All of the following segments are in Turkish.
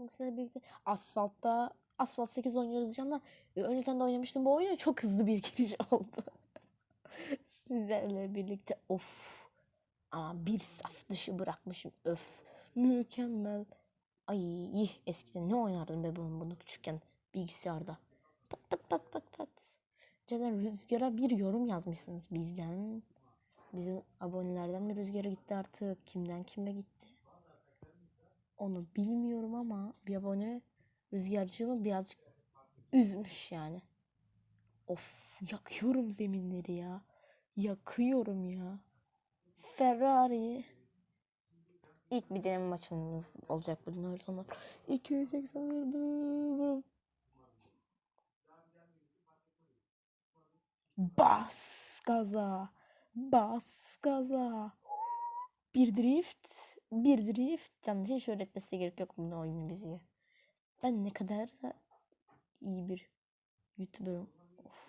bugün birlikte asfaltta asfalt 8 oynuyoruz canlar. Ee, önceden de oynamıştım bu oyunu. Çok hızlı bir giriş oldu. Sizlerle birlikte of. Ama bir saf dışı bırakmışım. Öf. Mükemmel. Ay eskiden ne oynardım be bunu, bunu küçükken bilgisayarda. Pat pat pat pat pat. Caner Rüzgar'a bir yorum yazmışsınız bizden. Bizim abonelerden mi Rüzgar'a gitti artık? Kimden kime gitti? Onu bilmiyorum ama bir abone rüzgarcığımı birazcık üzmüş yani. Of yakıyorum zeminleri ya. Yakıyorum ya. Ferrari. İlk bir deneme maçımız olacak bundan sonra. 280 Bas gaza. Bas gaza. Bir drift. Bir drift. Canım hiç öğretmesine gerek yok bunun oyunu bizi. Ben ne kadar da iyi bir YouTuber'ım. Of.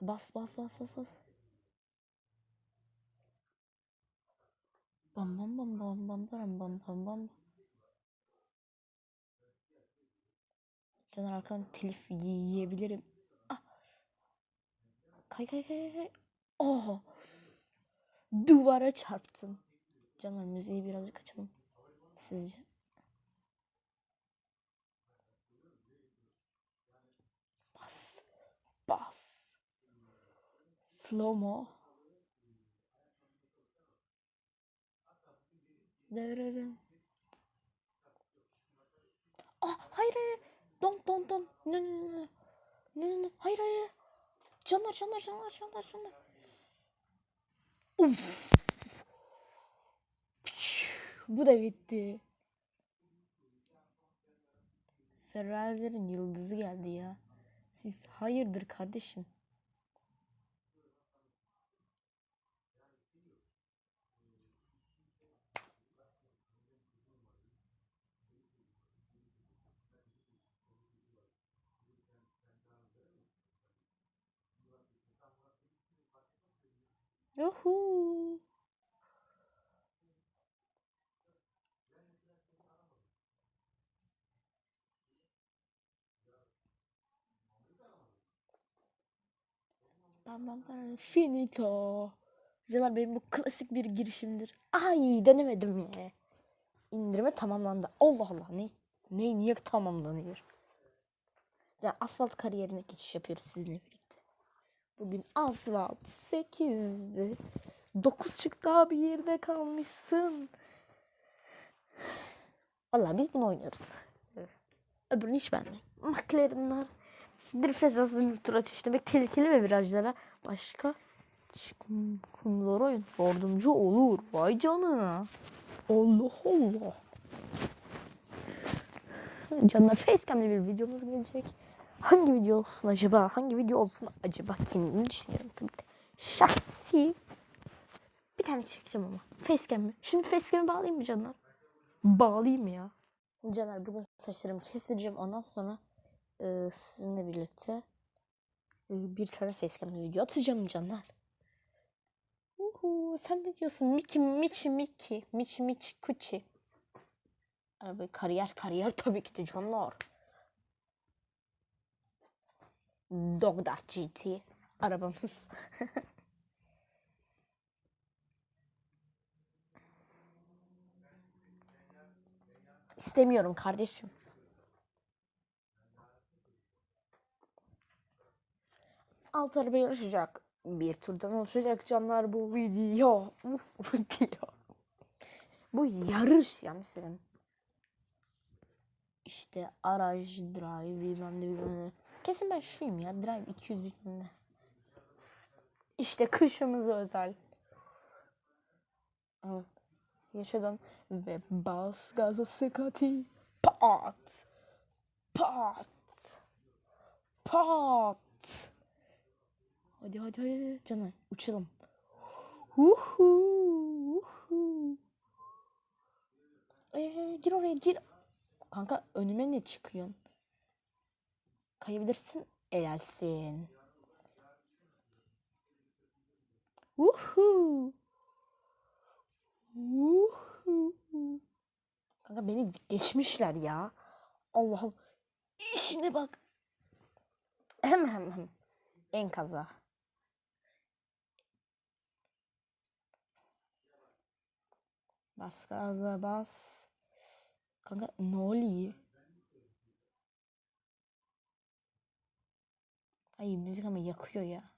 Bas bas bas bas bas bas. Bam bam bam bam bam bam bam bam bam. Caner arkadan telif yiyebilirim. Ah. Kay kay kay kay. Oh. Duvara çarptım. Caner müziği birazcık açalım. Sizce? Bas. Bas. Slow mo. Ah hayır hayır. Don't. No no no. no. No no no. Hayır hayır. Canlar canlar canlar canlar canlar. Uf. Bu da gitti. Ferrari'lerin yıldızı geldi ya. Siz hayırdır kardeşim? Yuhu. Bam bam bam. Finito. Canlar benim bu klasik bir girişimdir. Ay denemedim ya. İndirme tamamlandı. Allah Allah ne ne niye tamamlanıyor? Ya asfalt kariyerine geçiş yapıyoruz sizinle birlikte. Bugün asfalt 8'di. 9 çıktı abi yerde kalmışsın. Vallahi biz bunu oynuyoruz. Öbürünü hiç beğenmedim. McLaren'lar drift esasında tur ateşlemek tehlikeli ve virajlara başka çıkımlar oyun yardımcı olur. Vay canına. Allah Allah. Canlar facecam'li bir videomuz gelecek. Hangi video olsun acaba? Hangi video olsun acaba? Kendimi düşünüyorum tabii ki. Şahsi. Bir tane çekeceğim ama. Facecam'mi. Şimdi facecam'i bağlayayım mı canlar? Bağlayayım ya. Caner bugün saçlarımı kestireceğim. Ondan sonra e, sizinle birlikte e, bir tane facecam'li video atacağım canlar. Uhu, sen ne diyorsun? Miki, Michi, Miki, Michi, Michi, Kuchi. Abi kariyer, kariyer tabii ki de canlar. Dogda GT arabamız. İstemiyorum kardeşim. Alt araba yarışacak. Bir turdan oluşacak canlar bu video. Bu video. Bu yarış yanlış söyledim. İşte araj, drive, bilmem ne bilmem ne. Kesin ben şuyum ya. Drive 200 bilmem ne. İşte kışımıza özel. Yaşadım ve bas gaza sıkati. Pat. Pat. Pat. Hadi hadi hadi. Canım uçalım. Uhu. Uhu. Ee, gir oraya gir. Kanka önüme ne çıkıyorsun? Kayabilirsin. Elersin. Uhu. Uhu. Kanka beni geçmişler ya. Allah'ım. İşine bak. Hem hem hem. En Bas gaza bas. Kanka ne oluyor? Ay müzik ama yakıyor ya.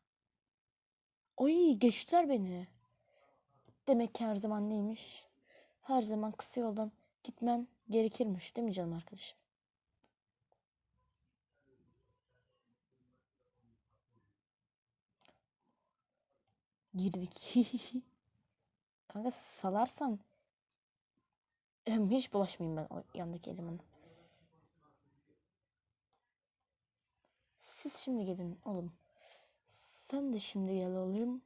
Oy geçtiler beni. Demek ki her zaman neymiş? Her zaman kısa yoldan gitmen gerekirmiş değil mi canım arkadaşım? Girdik. Kanka salarsan Hiç bulaşmayayım ben o yandaki elemana. Siz şimdi gelin oğlum. Sen de şimdi gel oğlum.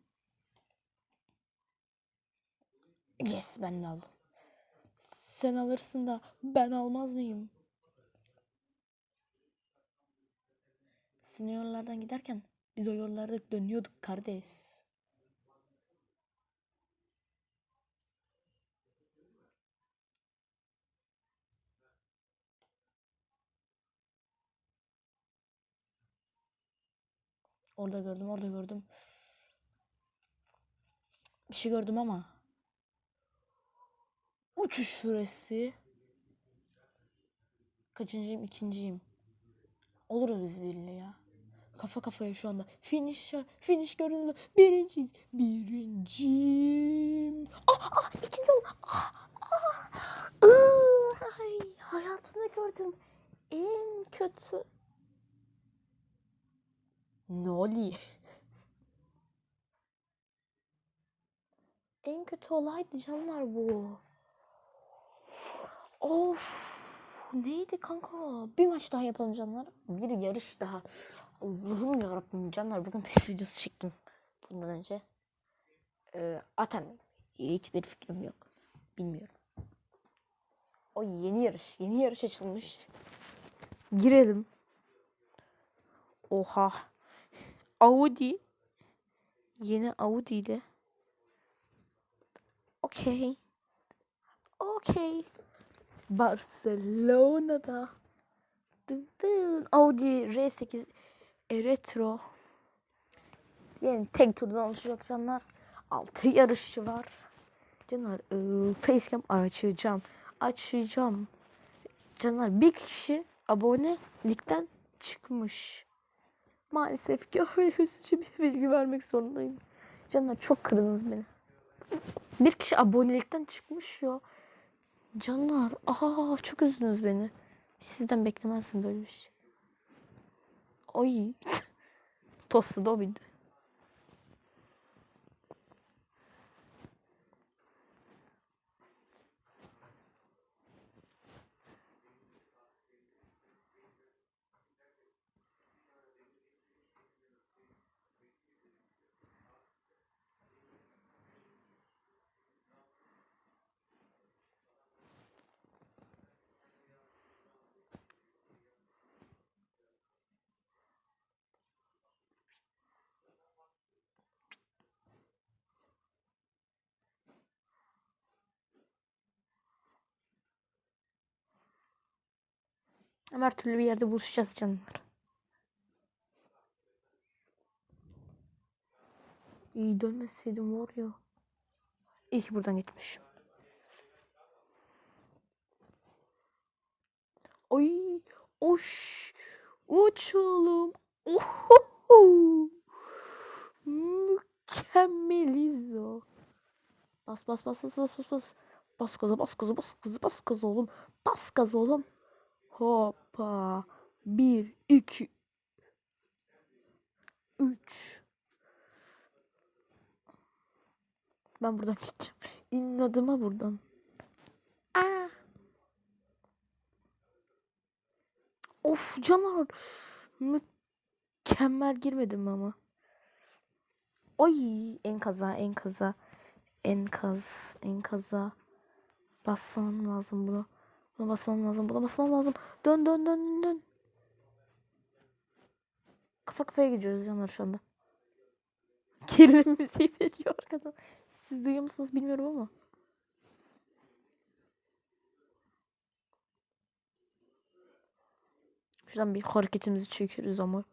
Yes ben de aldım. Sen alırsın da ben almaz mıyım? Sizin yollardan giderken biz o yollarda dönüyorduk kardeş. Orada gördüm, orada gördüm. Bir şey gördüm ama. Uçuş süresi. Kaçıncıyım? İkinciyim. Oluruz biz birlikte ya. Kafa kafaya şu anda. Finish, finish göründü. Birinciyiz. Birinciyim. Ah, ah, ikinci oldum. Ah, ah. Iı, Ay, hayatımda gördüğüm en kötü. Ne oluyor? En kötü olaydı canlar bu. Of. Neydi kanka? Bir maç daha yapalım canlar. Bir yarış daha. Allah'ım yarabbim canlar. Bugün PES videosu çektim. Bundan önce. Ee, atam. Hiçbir fikrim yok. Bilmiyorum. O yeni yarış. Yeni yarış açılmış. Girelim. Oha. Audi. Yeni Audi ile. Okey. Okey. Barcelona'da. Dın dın. Audi R8 e, Retro. Yani tek turdan oluşacak canlar. Altı yarışçı var. Canlar ıı, facecam açacağım. Açacağım. Canlar bir kişi abonelikten çıkmış. Maalesef ki öyle üzücü bir bilgi vermek zorundayım. Canlar çok kırdınız beni. Bir kişi abonelikten çıkmış ya. Canlar, aha çok üzdünüz beni. Sizden beklemezdim böyle bir şey. Ay. Tostu da o bildi. Ama her türlü bir yerde buluşacağız canlar. İyi dönmeseydim var ya. İyi ki buradan geçmişim. Ay, oş, uçalım. Ohoho. Mükemmeliz o. Bas bas bas bas bas bas bas. Bas gaza bas gaza bas gaza bas gaza oğlum. Bas gaza oğlum. Hoppa. Bir, iki, üç. Ben buradan gideceğim. İnnadıma buradan. Aa. Of canavar. Mükemmel girmedim ama. Ay enkaza enkaza. Enkaz enkaza. Basmam lazım bunu. Buna basmam lazım. Buna basmam lazım. Dön dön dön dön. Kafa kafaya gidiyoruz canlar şu anda. Gerilim müziği veriyor arkadan. Siz duyuyor musunuz bilmiyorum ama. Şuradan bir hareketimizi çekiyoruz ama.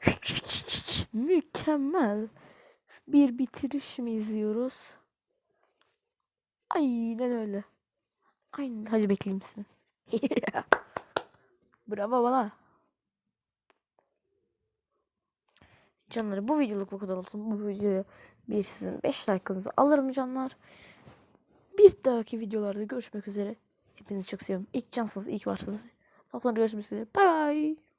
Mükemmel. Bir bitirişimi izliyoruz. Aynen öyle. Aynen. Hadi bekleyeyim seni. Bravo bana. Canları bu videoluk bu kadar olsun. Bu videoya bir sizin 5 like'ınızı alırım canlar. Bir dahaki videolarda görüşmek üzere. Hepinizi çok seviyorum. İlk cansınız, ilk varsınız. Daha sonra görüşmek üzere. Bye bye.